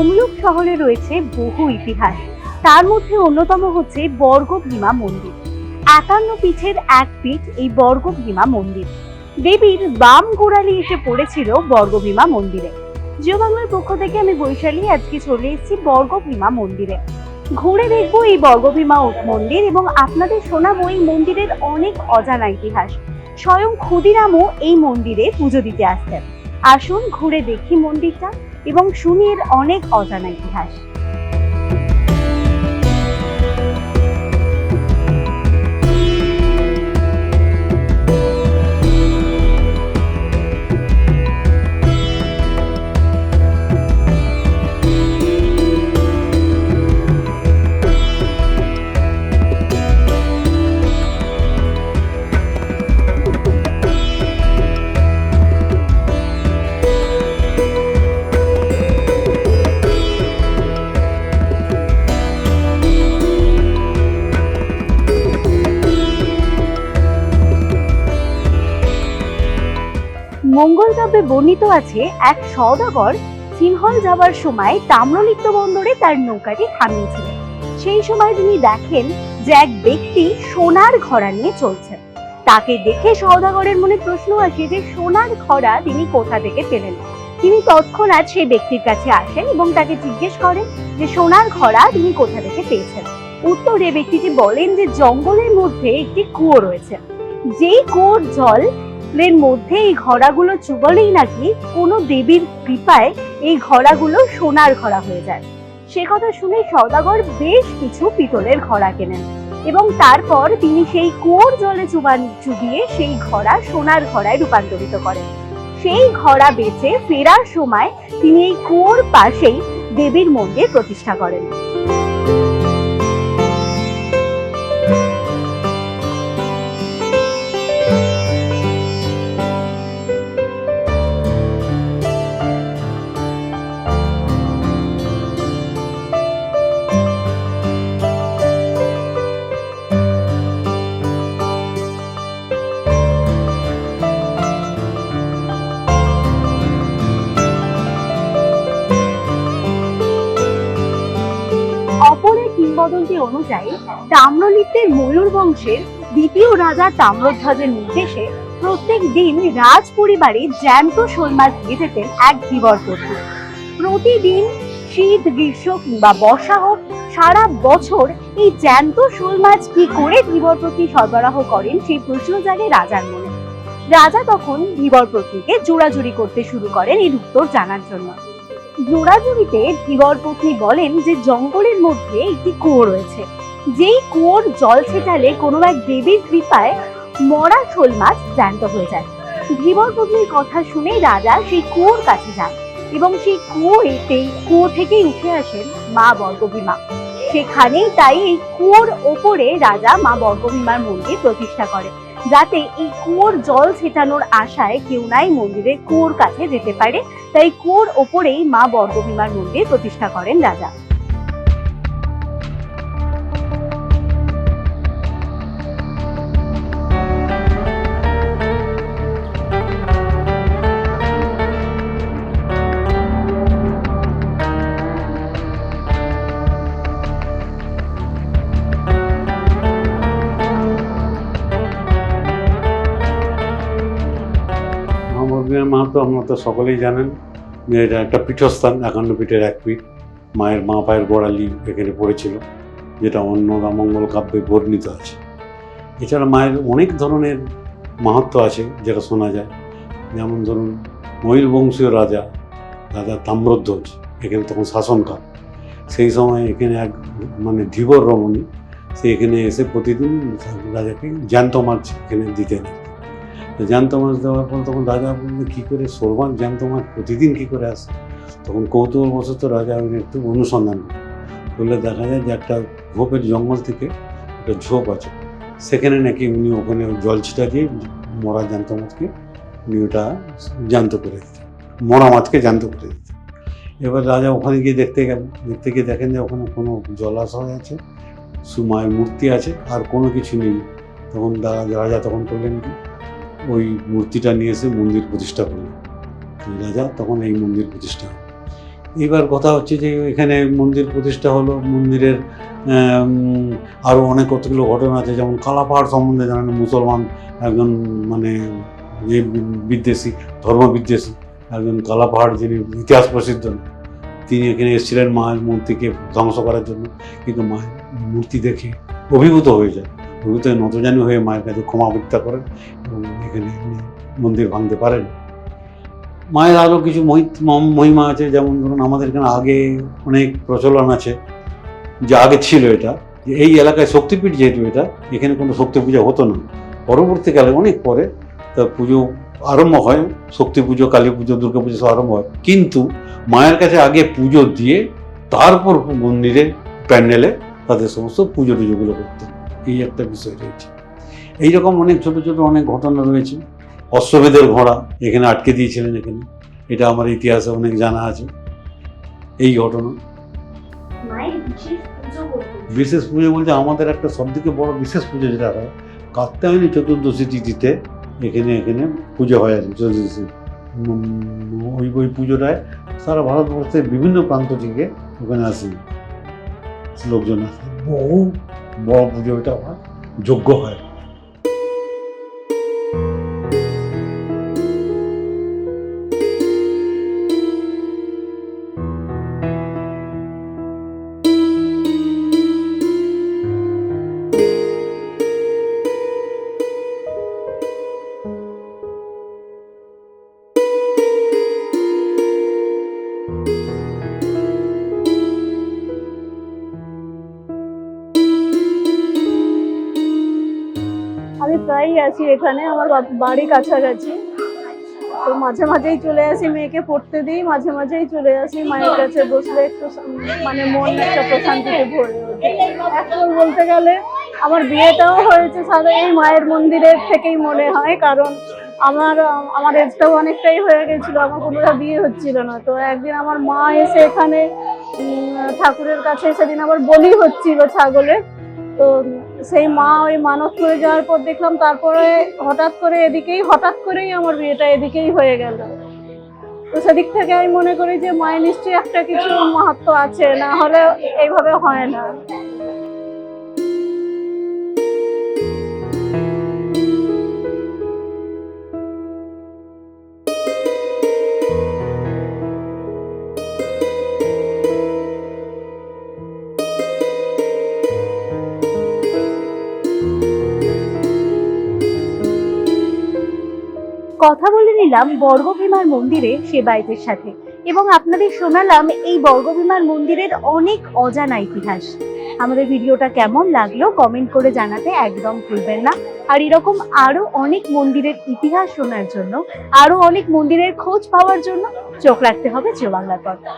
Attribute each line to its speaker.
Speaker 1: তমলুক শহরে রয়েছে বহু ইতিহাস। তার মধ্যে অন্যতম হচ্ছে বর্গভীমা মন্দির। একান্ন পীঠের এক পীঠ এই বর্গভীমা মন্দির। দেবীর বাম গোড়ালি এসে পড়েছিল বর্গভীমা মন্দিরে। জিও বাংলার পক্ষ থেকে আমি বৈশালী আজকে চলে এসেছি বর্গভীমা মন্দিরে। ঘুরে দেখব এই বর্গভীমা মন্দির এবং আপনাদের শোনাবো এই মন্দিরের অনেক অজানা ইতিহাস। স্বয়ং ক্ষুদিরামও এই মন্দিরে পুজো দিতে আসতেন। আসুন ঘুরে দেখি মন্দিরটা। এবং সুনির অনেক অজানা ইতিহাস। মঙ্গল কাব্যে বর্ণিত আছে এক সওদাগর সিনহল যাওয়ার সময় তাম্রলিপ্ত বন্দরে তার নৌকাটি থামিয়েছিলেন। সেই সময় তিনি দেখেন যে এক ব্যক্তি সোনার ঘোড়া নিয়ে চলছেন তাকে দেখে সওদাগরের মনে প্রশ্ন আসে যে সোনার ঘোড়া তিনি কোথা থেকে পেলেন? তিনি তৎক্ষণাৎ সেই ব্যক্তির কাছে আসেন এবং তাকে জিজ্ঞেস করেন যে সোনার ঘোড়া তিনি কোথা থেকে পেয়েছেন? উত্তরে ব্যক্তিটি বলেন যে জঙ্গলের মধ্যে একটি কুয়ো রয়েছে। যেই কুয়োর জল এর মধ্যে এই ঘোড়াগুলো চুবলেই নাকি কোনো দেবীর কৃপায় এই ঘোড়াগুলো সোনার ঘোড়া হয়ে যায়। সে কথা শুনে সওদাগর বেশ কিছু পিতলের ঘোড়া কেনেন এবং তারপর তিনি সেই কুয়োর জলে চুবান চুবিয়ে সেই ঘোড়া সোনার ঘোড়ায় রূপান্তরিত করেন। সেই ঘোড়া বেচে ফেরার সময় তিনি এই কুয়োর পাশেই দেবীর মন্দির প্রতিষ্ঠা করেন। কিংবদন্তি অনুযায়ী তাম্রলিপ্তের ময়ূর বংশের দ্বিতীয় রাজা তাম্রধ্বজের নির্দেশে প্রত্যেক দিন রাজ পরিবারে জ্যান্ত শোল দিয়ে যেতেন এক ধীবর পশু প্রতিদিন শীত, গ্রীষ্ম কিংবা বর্ষা হোক, সারা বছর এই জ্যান্ত শোল কি করে ধীবর প্রতি সরবরাহ করেন সেই প্রশ্ন জাগে রাজার মনে। রাজা তখন ধীবর প্রতিকে জোড়াজুড়ি করতে শুরু করেন এর উত্তর জানার জন্য। জোড়াজুড়িতে ধীবর পত্নী বলেন যে জঙ্গলের মধ্যে একটি কুয়ো রয়েছে। যেই কুয়োর জল ছেটালে কোনো এক দেবীর কৃপায় মরা শোল মাছ জ্যান্ত হয়ে যায়। ধীবর পত্নীর কথা শুনে রাজা সেই কুয়োর কাছে যান এবং সেই কুয়োতেই কুয়ো থেকেই উঠে আসেন মা বর্গভীমা। সেখানেই তাই এই কুয়োর ওপরে রাজা মা বর্গভীমার মন্দির প্রতিষ্ঠা করে। যাতে এই কুয়োর জল ছেটানোর আশায় কেউ নাই মন্দিরের কুয়োর কাছে যেতে পারে। তাই কুয়োর ওপরেই মা বর্গভীমার মন্দির প্রতিষ্ঠা করেন রাজা।
Speaker 2: মহামন্দিরের মাহাত্ম আপনারা তো সকলেই জানেন যে এটা একটা পীঠস্থান একান্ন পীঠের এক পীঠ। মায়ের, মা পায়ের গোড়ালি এখানে পড়েছিল, যেটা অন্য রামঙ্গল কাব্যে বর্ণিত আছে। এছাড়া মায়ের অনেক ধরনের মাহাত্ম আছে, যেটা শোনা যায়। যেমন ধরুন, ময়ূরবংশীয় রাজা রাজা তাম্রধ্বজ, এখানে তখন শাসনকাল। সেই সময় এখানে এক মানে ধীবর রমণী, সে এখানে এসে প্রতিদিন রাজাকে জ্যান্ত মাছ এখানে দিতে দিতেন। তো জ্যান্ত মাছ দেওয়ার পর তখন রাজা বলল কী করে সরবান জ্যান্ত মাছ প্রতিদিন কী করে আসে? তখন কৌতূহলবশত রাজা ওই একটু অনুসন্ধান করে করলে দেখা যায় যে একটা ঝোপের জঙ্গল থেকে একটা ঝোপ আছে। সেখানে নাকি উনি ওখানে জল ছিটা দিয়ে মরা জ্যান্ত মাছকে উনি ওটা জ্যান্ত করে দিতেন, মরা মাছকে জ্যান্ত করে দিতেন। এবার রাজা ওখানে গিয়ে দেখতে গেলেন দেখতে গিয়ে দেখেন যে ওখানে কোনো জলাশয় আছে, সুমায়ের মূর্তি আছে, আর কোনো কিছু নেই। তখন রাজা তখন করলেন কি ওই মূর্তিটা নিয়ে এসে মন্দির প্রতিষ্ঠা করলেন তো রাজা তখন এই মন্দির প্রতিষ্ঠা। এবার কথা হচ্ছে যে, এখানে মন্দির প্রতিষ্ঠা হলো, মন্দিরের আরও অনেক কতগুলো ঘটনা আছে, যেমন কালাপাহাড় সম্বন্ধে জানেন, মুসলমান একজন মানে ইয়ে বিদ্বেষী ধর্ম বিদ্বেষী একজন কালাপাহাড় যিনি ইতিহাস প্রসিদ্ধ তিনি এখানে এসেছিলেন মায়ের মূর্তিকে ধ্বংস করার জন্য। কিন্তু মায়ের মূর্তি দেখে অভিভূত হয়ে যায়। হয়ে নতজানি হয়ে মায়ের কাছে ক্ষমা ভিক্ষা করেন এবং এখানে মন্দির ভাঙতে পারেন। মায়ের আরও কিছু মহিমা আছে, যেমন ধরুন আমাদের এখানে আগে অনেক প্রচলন আছে, যে আগে ছিল এটা, যে এই এলাকায় শক্তিপীঠ যেহেতু এটা, এখানে কোনো শক্তি পূজা হতো না। পরবর্তীকালে অনেক পরে তা পুজো আরম্ভ হয়, শক্তি পুজো, কালী পুজো, দুর্গা পুজো সব আরম্ভ হয়। কিন্তু মায়ের কাছে আগে পুজো দিয়ে তারপর মন্দিরে প্যান্ডেলে তাদের সমস্ত পুজো টুজোগুলো করতেন। এই একটা বিষয় রয়েছে। এইরকম অনেক ছোট ছোট অনেক ঘটনা রয়েছে। অশ্বমেধের ঘোড়া এখানে আটকে দিয়েছিলেন এখানে। এটা আমার ইতিহাসে অনেক জানা আছে। এই ঘটনা।
Speaker 1: বিশেষ পুজো
Speaker 2: বলতে আমাদের একটা সবথেকে বড় বিশেষ পুজো যেটা হয় কাত্যায়নী চতুর্দশী তিথিতে এখানে এখানে পুজো হয় আর কি, চতুর্দশী। ওই ওই পুজোটায় সারা ভারতবর্ষের বিভিন্ন প্রান্ত থেকে ওখানে আসে লোকজন আসে বহু বড় পুজো এটা যোগ্য হয়।
Speaker 3: প্রায়ই আসি এখানে, আমার বাড়ি কাছাকাছি। তো মাঝে মাঝেই চলে আসি মেয়েকে পড়তে দিই, মাঝে মাঝেই চলে আসি মায়ের কাছে বসলে একটু মানে মন একটা প্রশান্তিতে ভরে ওঠে। এখন বলতে গেলে আমার বিয়েটাও হয়েছে সাদা এই মায়ের মন্দিরের থেকেই মনে হয়, কারণ আমার আমার এজটাও অনেকটাই হয়ে গেছিল, আমার কোনোটা বিয়ে হচ্ছিল না। তো একদিন আমার মা এসে এখানে ঠাকুরের কাছে, সেদিন আবার বলি হচ্ছিল ছাগলের। তো সেই মা ওই মানত করে যাওয়ার পর দেখলাম তারপরে হঠাৎ করে এদিকেই, হঠাৎ করেই আমার বিয়েটা এদিকেই হয়ে গেল। তো সেদিক থেকে আমি মনে করি যে মায়ের নিশ্চয়ই একটা কিছু মাহাত্ম আছে, না হলে এইভাবে হয় না।
Speaker 1: কথা বলে নিলাম বর্গভীমার মন্দিরে সেবায়তের সাথে। এবং আপনাদের শোনালাম এই বর্গভীমার মন্দিরের অনেক অজানা ইতিহাস। আমাদের ভিডিওটা কেমন লাগল কমেন্ট করে জানাতে একদম ভুলবেন না। আর এরকম আরও অনেক মন্দিরের ইতিহাস শোনার জন্য, আরও অনেক মন্দিরের খোঁজ পাওয়ার জন্য চোখ রাখতে হবে বাংলার পর্দা